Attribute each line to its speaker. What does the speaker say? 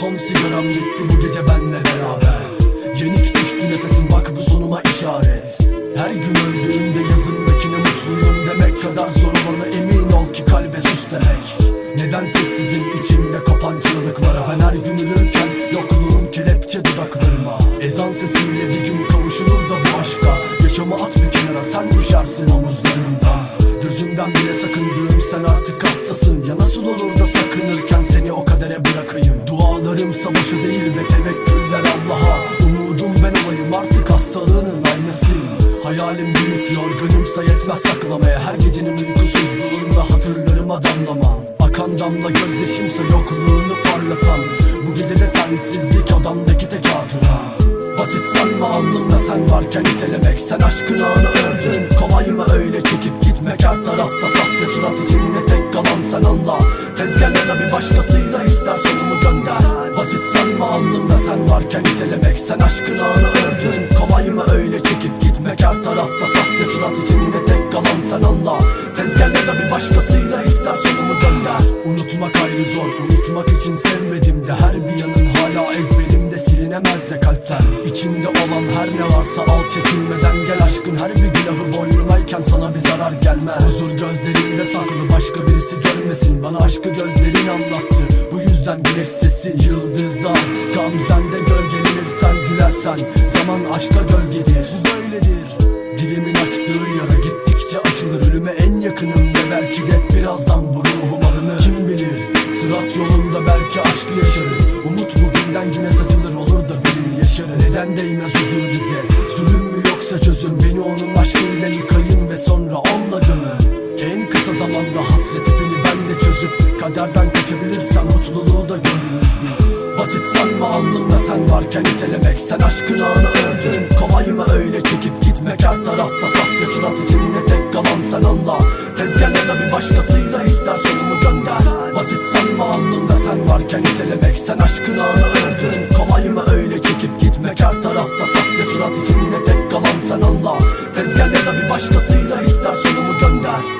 Speaker 1: Son sigaram bitti bu gece benle beraber. Yenik düştü nefesim bak bu sonuma işaret. Her gün öldüğümde yazımdakine mutluyum demek kadar zor bana emin ol ki kalbe sus demek. Neden sessizim içimde kopan çığlıklara? Ben her gün ölürken yokluğum kelepçe dudaklarıma. Ezan sesiyle bir gün kavuşulur da bu aşka. Yaşamı at bir kenara sen düşersin omuzlarımda Gözümden bile sakındığım sen artık hastasın. Ya nasıl olur da sakınırken Boşa değil ve tevekküller Allah'a. Umudum ben olayım artık hastalığının aynasıyım Hayalim büyük yorgunumsa yetmez saklamaya. Her gecenin uykusuzluğunda hatırlarıma damlaman Akan damla gözyaşımsa yokluğunu parlatan. Bu gecede sensizlik odamdaki tek hatıra. Basit sanma alnımda sen varken itelemek Sen aşkın ağını ördün Tezgahla da bir başkasıyla ister sonumu gönder. Basit sanma alnımda sen varken itelemek Sen aşkın ağını ördün. Kolay mı öyle çekip gitmek? Her tarafta sahte surat içinde tek Unutmak için sevmedim de Her bir yanın hala ezberimde silinemez de kalpten. İçinde olan her ne varsa al çekinmeden gel aşkın. Her bir günahı boynunayken sana bir zarar gelmez. Huzur gözlerinde saklı başka birisi görmesin. Bana aşkı gözlerin anlattı. Bu yüzden güneş sesi yıldızlar. Gamzende gölgelenirsen gülersen Zaman aşka gölgedir. Bu böyledir. Dilimin açtığı yara Umut bugünden güne saçılır olur da birini yaşarız Neden değmez huzur bize? Zulüm mü yoksa çözüm? Beni onun aşkıyla yıkayın ve sonra onunla gömün en kısa zamanda hasret ipini ben de çözüp Kaderden kaçabilirsem mutluluğu da görürüz biz. Basit sanma alnımda sen varken itelemek Sen aşkın ağını ördün. Kolay mı öyle çekip gitmek? Her tarafta sahte surat içinde tek kalan sen anla. Tezgahla da bir başkasıyla ister Yürürken itelemek sen aşkın ağını ördün. Kolay mı öyle çekip gitmek? Her tarafta Sahte surat içinde tek kalan sen anla Tezgahla da bir başkasıyla ister sunumu gönder.